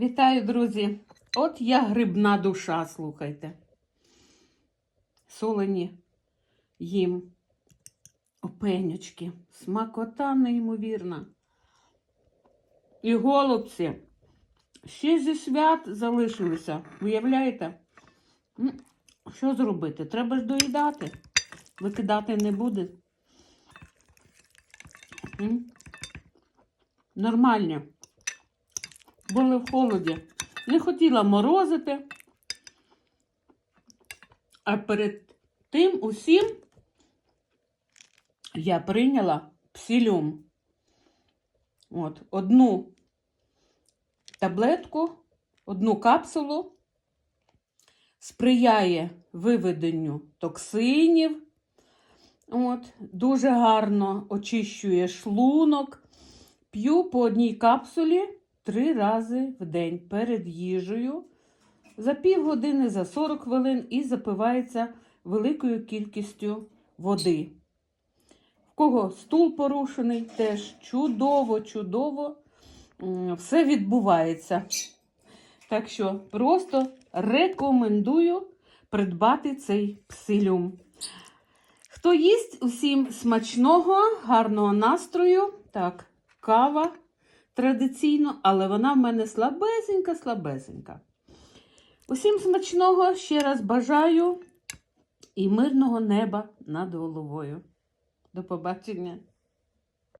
Вітаю, друзі! От я грибна душа, слухайте. Солені їм опенючки. Смакота неймовірна. І голубці. Ще зі свят залишилися. Уявляєте? Що зробити? Треба ж доїдати. Викидати не буде. М? Були в холоді. Не хотіла морозити. А перед тим усім я прийняла псилюм. От, одну таблетку, одну капсулу сприяє виведенню токсинів. От, дуже гарно очищує шлунок. П'ю по одній капсулі три рази в день перед їжею. За півгодини, за 40 хвилин і запивається великою кількістю води. В кого стул порушений, теж чудово, чудово все відбувається. Так що просто рекомендую придбати цей псилюм. Хто їсть, усім смачного, гарного настрою. Так, кава традиційно, але вона в мене слабесенька, слабесенька. Усім смачного ще раз бажаю і мирного неба над головою. До побачення!